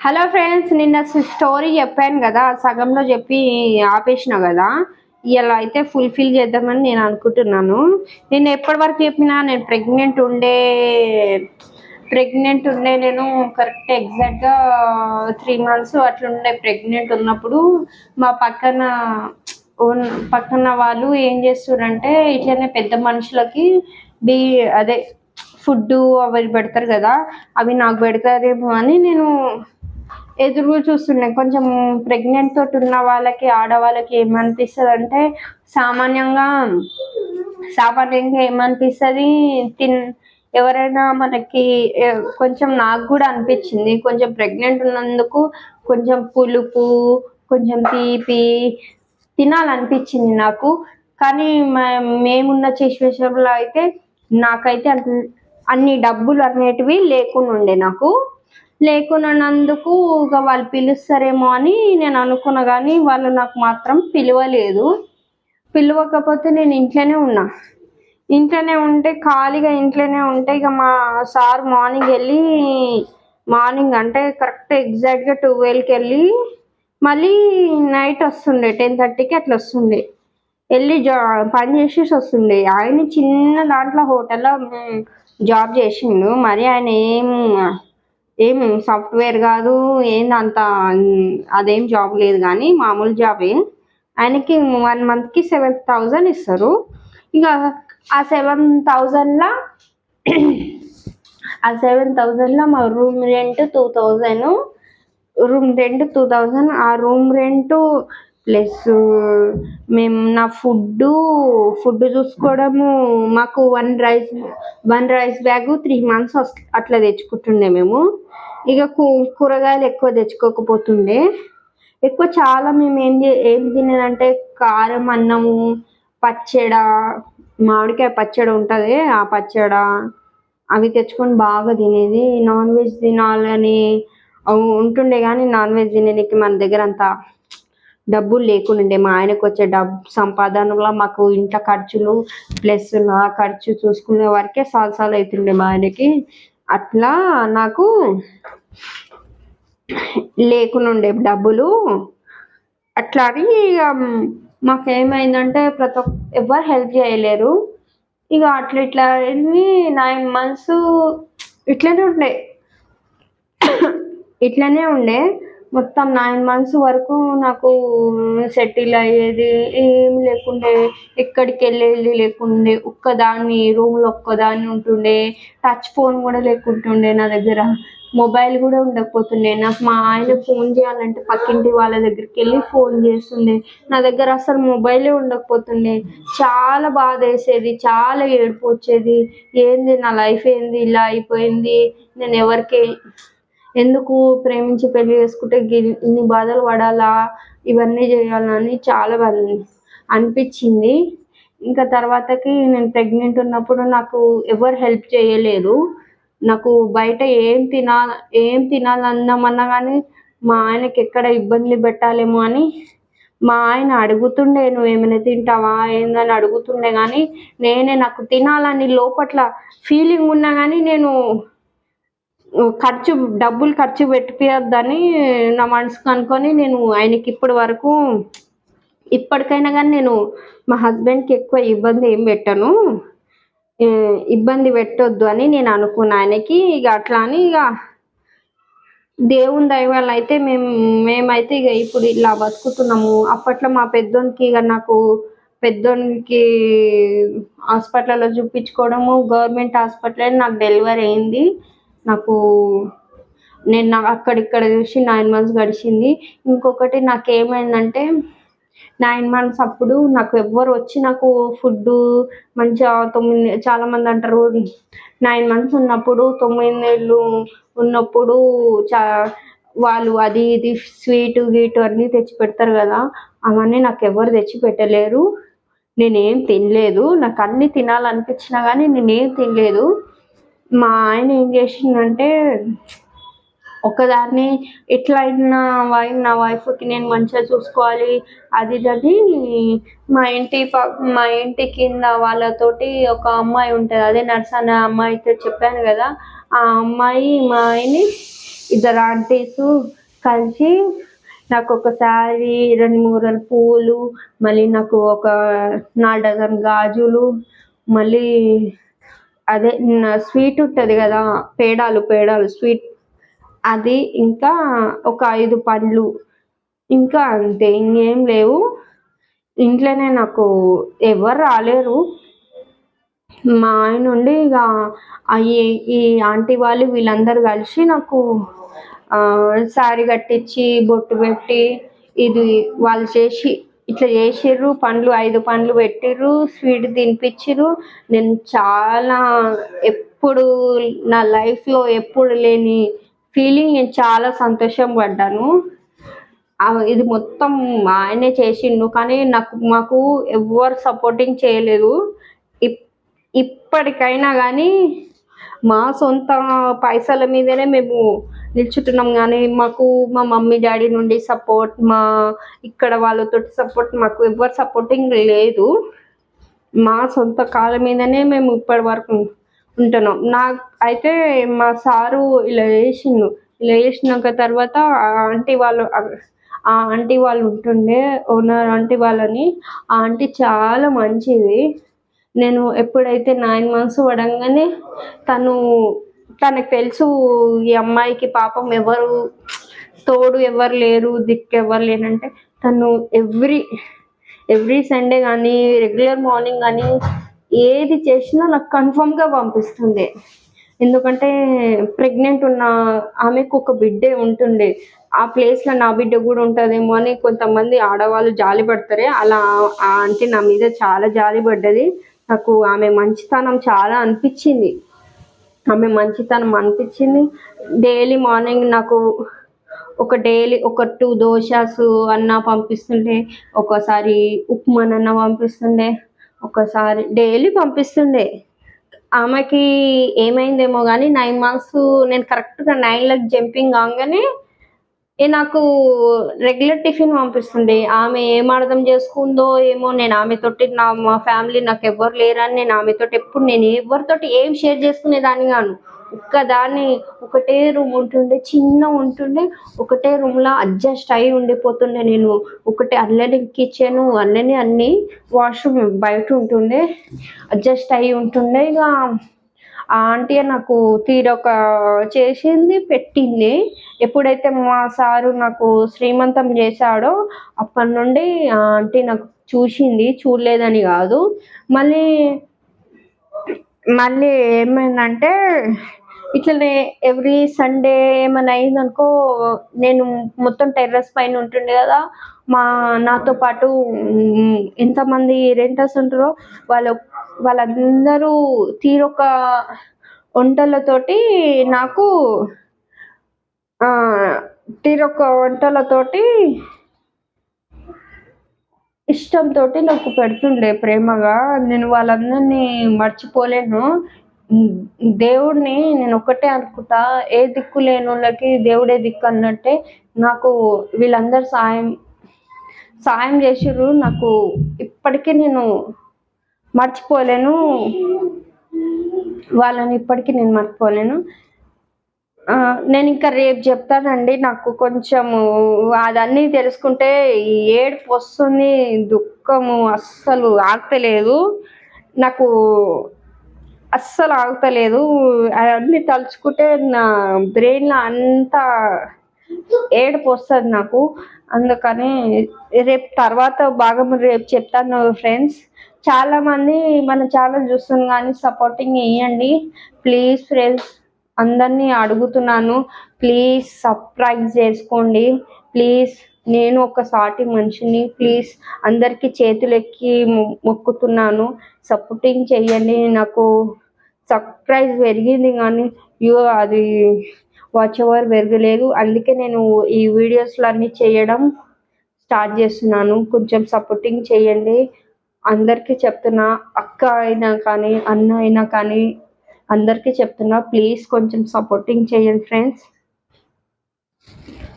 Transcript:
Hello friends నిన్న story చెప్పాను కదా సగంలో చెప్పి ఆపేసిన కదా ఇలా అయితే ఫుల్ఫిల్ చేద్దామని నేను అనుకుంటున్నాను. నేను ఎప్పటి వరకు చెప్పినా నేను ప్రెగ్నెంట్ ఉండే ప్రెగ్నెంట్ ఉండే నేను కరెక్ట్ ఎగ్జాక్ట్గా త్రీ మంత్స్ అట్లుండే ప్రెగ్నెంట్ ఉన్నప్పుడు మా పక్కన ఓన్ పక్కన వాళ్ళు ఏం చేస్తారంటే ఇట్లనే పెద్ద మనుషులకి బి అదే ఫుడ్ అవి పెడతారు కదా అవి నాకు పెడతారేమో అని నేను ఎదురు చూస్తుండే. కొంచెం ప్రెగ్నెంట్ తోటి ఉన్న వాళ్ళకి ఆడవాళ్ళకి ఏమనిపిస్తుంది అంటే సామాన్యంగా సామాన్యంగా ఏమనిపిస్తుంది? తిన్ ఎవరైనా మనకి కొంచెం నాకు కూడా అనిపించింది. కొంచెం ప్రెగ్నెంట్ ఉన్నందుకు కొంచెం పులుపు కొంచెం తీపి తినాలనిపించింది నాకు. కానీ మేమున్న సిచ్యువేషన్లో అయితే నాకైతే అన్ని డబ్బులు అనేటివి లేకుండా ఉండే నాకు. లేకున్నందుకు ఇక వాళ్ళు పిలుస్తారేమో అని నేను అనుకున్నా కానీ వాళ్ళు నాకు మాత్రం పిలవలేదు. పిలవకపోతే నేను ఇంట్లోనే ఉన్నా. ఇంట్లోనే ఉంటే ఖాళీగా ఇంట్లోనే ఉంటే ఇక మా సార్ మార్నింగ్ వెళ్ళి మార్నింగ్ అంటే కరెక్ట్ ఎగ్జాక్ట్గా ట్వెల్వ్కి వెళ్ళి మళ్ళీ నైట్ వస్తుండే టెన్ థర్టీకి అట్లా వస్తుండే. వెళ్ళి జా పని చేసేసి వస్తుండే. ఆయన చిన్న దాంట్లో హోటల్లో జాబ్ చేసిండు. మరి ఆయన ఏం ఏం సాఫ్ట్వేర్ కాదు ఏంది అంత అదేం జాబ్ లేదు కానీ మామూలు జాబే ఆయనకి వన్ మంత్కి సెవెన్ థౌజండ్ ఇస్తారు. ఇక ఆ సెవెన్ థౌజండ్లో ఆ సెవెన్ థౌజండ్లో మా room rent two thousand room rent two thousand ఆ రూమ్ రెంట్ ప్లస్ మేము నా ఫుడ్ ఫుడ్ చూసుకోవడము మాకు one rice one rice bag three months అట్లా తెచ్చుకుంటుండే మేము. ఇక కూ కూరగాయలు ఎక్కువ తెచ్చుకోకపోతుండే. ఎక్కువ చాలా మేము ఏం చే ఏం తినేదంటే కారం అన్నము పచ్చడ మామిడికాయ పచ్చడి ఉంటుంది ఆ పచ్చడ అవి తెచ్చుకొని బాగా తినేది. నాన్ వెజ్ తినాలని ఉంటుండే కానీ నాన్ వెజ్ తినేకి మన దగ్గర అంత డబ్బులు లేకుండే మా ఆయనకు వచ్చే డబ్బు సంపాదనలో మాకు ఇంట్లో ఖర్చులు ప్లస్ నా ఖర్చు చూసుకునే వరకే సాల్ సాల్ అవుతుండే మా ఆయనకి. అట్లా నాకు లేకుండా ఉండే డబ్బులు. అట్లా అని ఇక మాకేమైందంటే ప్రతి ఒక్క ఎవరు హెల్ప్ చేయలేరు. ఇక అట్లా ఇట్లా అయింది. నైన్ మంత్స్ ఇట్లనే ఉండే. ఇట్లనే ఉండే. మొత్తం నైన్ మంత్స్ వరకు నాకు సెటిల్ అయ్యేది ఏం లేకుండే ఎక్కడికి వెళ్ళేది లేకుండే ఒక్కదాన్ని రూమ్లో ఒక్కదాన్ని ఉంటుండే టచ్ ఫోన్ కూడా లేకుంటుండే నా దగ్గర. మొబైల్ కూడా ఉండకపోతుండే. నాకు మా ఆయన ఫోన్ చేయాలంటే పక్కింటి వాళ్ళ దగ్గరికి వెళ్ళి ఫోన్ చేస్తుండే. నా దగ్గర అసలు మొబైలే ఉండకపోతుండే. చాలా బాధ వేసేది చాలా ఏడుపు వచ్చేది. ఏంది నా లైఫ్ ఏంది? ఇలా అయిపోయింది. నేను ఎవరికి ఎందుకు ప్రేమించి పెళ్ళి చేసుకుంటే ఇన్ని బాధలు పడాలా? ఇవన్నీ చేయాలని చాలా అనిపించింది. ఇంకా తర్వాతకి నేను ప్రెగ్నెంట్ ఉన్నప్పుడు నాకు ఎవరు హెల్ప్ చేయలేరు. నాకు బయట ఏం తినాల ఏం తినాలన్నామన్నా కానీ మా ఆయనకి ఎక్కడ ఇబ్బంది పెట్టాలేమో అని మా ఆయన అడుగుతుండే నువ్వు ఏమైనా తింటావా? ఏందని అడుగుతుండే కానీ నేనే నాకు తినాలని లోపట్ల ఫీలింగ్ ఉన్నా కానీ నేను ఖర్చు డబ్బులు ఖర్చు పెట్టిపోయొద్దని నా మనసుకు అనుకొని నేను ఆయనకి ఇప్పటి వరకు ఇప్పటికైనా కానీ నేను మా హస్బెండ్కి ఎక్కువ ఇబ్బంది ఏం పెట్టను. ఇబ్బంది పెట్టొద్దు అని నేను అనుకున్నా ఆయనకి. ఇక అట్లా అని ఇక దేవుని దైవాలు అయితే మేము మేమైతే ఇక ఇప్పుడు ఇలా బతుకుతున్నాము. అప్పట్లో మా పెద్దోనికి ఇక నాకు పెద్దోనికి హాస్పిటల్లో చూపించుకోవడము గవర్నమెంట్ హాస్పిటల్ నాకు డెలివరీ అయింది. నాకు నేను నా- అక్కడిక్కడ చూసి నైన్ మంత్స్ గడిచింది. ఇంకొకటి నాకు ఏమైందంటే నైన్ మంత్స్ అప్పుడు నాకు ఎవ్వరు వచ్చి నాకు ఫుడ్ మంచిగా తొమ్మిది చాలా మంది అంటారు. నైన్ మంత్స్ ఉన్నప్పుడు తొమ్మిది నెలలు ఉన్నప్పుడు చా వాళ్ళు అది ఇది స్వీటు గీటు అన్నీ తెచ్చి పెడతారు కదా అవన్నీ నాకు ఎవరు తెచ్చి పెట్టలేరు. నేనేం తినలేదు. నాకు అన్నీ తినాలనిపించినా కానీ నేనేం తినలేదు. మా ఆయన ఏం చేసిండంటే ఒకదాన్ని ఎట్లా అయినా వై నా వైఫ్కి నేను మంచిగా చూసుకోవాలి అది ఇది మా ఇంటి ప మా ఇంటి కింద వాళ్ళతోటి ఒక అమ్మాయి ఉంటుంది. అదే నర్స్ అనే అమ్మాయితో చెప్పాను కదా ఆ అమ్మాయి మా ఆయన్ని ఇద్దరు ఆంటీస్ కలిసి నాకు ఒక శారీ రెండు మూడు పూలు మళ్ళీ నాకు ఒక నాలుగు డజన్ గాజులు మళ్ళీ అదే స్వీట్ ఉంటుంది కదా పేడాలు పేడాలు స్వీట్. అది ఇంకా ఒక ఐదు పండ్లు. ఇంకా అంతే ఇంకేం లేవు. ఇంట్లోనే నాకు ఎవరు రాలేరు. మా ఆయన ఉండి ఇక ఈ ఆంటీ వాళ్ళు వీళ్ళందరూ కలిసి నాకు శారీ కట్టించి బొట్టు పెట్టి ఇది వాళ్ళు చేసి ఇట్లా చేసిర్రు పండ్లు ఐదు పండ్లు పెట్టిర్రు స్వీట్ తినిపించిర్రు నేను చాలా ఎప్పుడు నా లైఫ్లో ఎప్పుడు లేని ఫీలింగ్ నేను చాలా సంతోషం పడ్డాను. ఇది మొత్తం ఆయనే చేసిండు. కానీ నాకు మాకు ఎవ్వరు సపోర్టింగ్ చేయలేదు. ఇప్పటికైనా కానీ మా సొంత పైసల మీదనే మేము నిల్చుంటున్నాం. కానీ మాకు మా మమ్మీ డాడీ నుండి సపోర్ట్ మా ఇక్కడ వాళ్ళతో సపోర్ట్ మాకు ఎవ్వరు సపోర్టింగ్ లేదు. మా సొంత కాళ్ళ మీదనే మేము ఇప్పటి వరకు ఉంటున్నాం. నాకు అయితే మా సారు ఇలా చేసిండు. ఇలా చేసినాక తర్వాత ఆ ఆంటీ వాళ్ళు ఆ ఆంటీ వాళ్ళు ఉంటుండే ఓనర్ ఆంటీ వాళ్ళని. ఆ ఆంటీ చాలా మంచిది. నేను ఎప్పుడైతే నైన్ మంత్స్ పడంగానే తను తనకు తెలుసు ఈ అమ్మాయికి పాపం ఎవరు తోడు ఎవరు లేరు దిక్కు ఎవరు లేరంటే తను ఎవ్రీ ఎవ్రీ సండే కానీ రెగ్యులర్ మార్నింగ్ కానీ ఏది చేసినా నాకు కన్ఫామ్గా పంపిస్తుంది ఎందుకంటే ప్రెగ్నెంట్ ఉన్న ఆమెకు ఒక బిడ్డే ఉంటుండే. ఆ ప్లేస్లో నా బిడ్డ కూడా ఉంటుందేమో అని కొంతమంది ఆడవాళ్ళు జాలి పడతారే అలా ఆ ఆంటీ నా మీద చాలా జాలి పడ్డది నాకు ఆమె మంచితనం చాలా అనిపించింది. ఆమె మంచితనం అనిపించింది. డైలీ మార్నింగ్ నాకు ఒక డైలీ ఒక టూ దోశాస్ అన్న పంపిస్తుండే. ఒకసారి ఉప్మానన్న పంపిస్తుండే. ఒకసారి డైలీ పంపిస్తుండే. ఆమెకి ఏమైందేమో కానీ నైన్ మంత్స్ నేను కరెక్ట్గా నైన్లకు జంపింగ్ కాగానే నాకు రెగ్యులర్ టిఫిన్ పంపిస్తుండే ఆమె ఏం అర్థం చేసుకుందో ఏమో నేను ఆమెతోటి నా మా ఫ్యామిలీ నాకు ఎవ్వరు లేరని నేను ఆమెతోటి ఎప్పుడు నేను ఎవరితోటి ఏం షేర్ చేసుకునేదాన్ని కాను. ఒక్కదాన్ని ఒకటే రూమ్ ఉంటుండే చిన్న ఉంటుండే ఒకటే రూమ్లో అడ్జస్ట్ అయి ఉండిపోతుండే నేను. ఒకటే అల్లనే కిచెన్ అల్లనే అన్నీ వాష్రూమ్ బయట ఉంటుండే అడ్జస్ట్ అయి ఉంటుండే ఇక. ఆ ఆంటీ నాకు తీరొక చేసింది పెట్టింది. ఎప్పుడైతే మా సారు నాకు శ్రీమంతం చేశాడో అప్పటి నుండి ఆ ఆంటీ నాకు చూసింది చూడలేదని కాదు. మళ్ళీ మళ్ళీ ఏమైందంటే ఇట్లనే ఎవ్రీ సండే ఏమైనా అయిందనుకో నేను మొత్తం టెర్రస్ పైన ఉంటుండే కదా మా నాతో పాటు ఎంతమంది రెంటర్స్ ఉంటారో వాళ్ళ వాళ్ళందరూ తీరొక వంటలతోటి నాకు తీరొక వంటలతోటి ఇష్టంతో నాకు పెడుతుండే ప్రేమగా. నేను వాళ్ళందరినీ మర్చిపోలేను. దేవుడిని నేను ఒక్కటే అనుకుంటా ఏ దిక్కు లేని వాళ్ళకి దేవుడే దిక్కు అన్నట్టే నాకు వీళ్ళందరూ సాయం సాయం చేసిర్రు. నాకు ఇప్పటికీ నేను మర్చిపోలేను. వాళ్ళని ఇప్పటికీ నేను మర్చిపోలేను. నేను ఇంకా రేపు చెప్తానండి. నాకు కొంచెము అదన్నీ తెలుసుకుంటే ఏడుపు వస్తుంది దుఃఖము అస్సలు ఆగతలేదు నాకు అస్సలు ఆగుతలేదు. అవన్నీ తలుచుకుంటే నా బ్రెయిన్లో అంతా ఏడుపు వస్తుంది నాకు. అందుకని రేపు తర్వాత బాగా రేపు చెప్తాను ఫ్రెండ్స్. చాలామంది మన ఛానల్ చూస్తుంది కానీ సపోర్టింగ్ ఇవ్వండి ప్లీజ్ ఫ్రెండ్స్ అందరినీ అడుగుతున్నాను. ప్లీజ్ సబ్స్క్రైబ్ చేసుకోండి. ప్లీజ్ నేను ఒక సాటి మనిషిని ప్లీజ్ అందరికీ చేతులెక్కి మొక్కుతున్నాను. సపోర్టింగ్ చెయ్యండి. నాకు సబ్స్క్రైబ్ పెరిగింది కానీ యూ అది వాచ్ ఎవర్ పెరగలేదు. అందుకే నేను ఈ వీడియోస్లన్నీ చేయడం స్టార్ట్ చేస్తున్నాను. కొంచెం సపోర్టింగ్ చేయండి అందరికీ చెప్తున్నా అక్క అయినా కానీ అన్న అయినా కానీ అందరికీ చెప్తున్నా ప్లీజ్ కొంచెం సపోర్టింగ్ చేయండి ఫ్రెండ్స్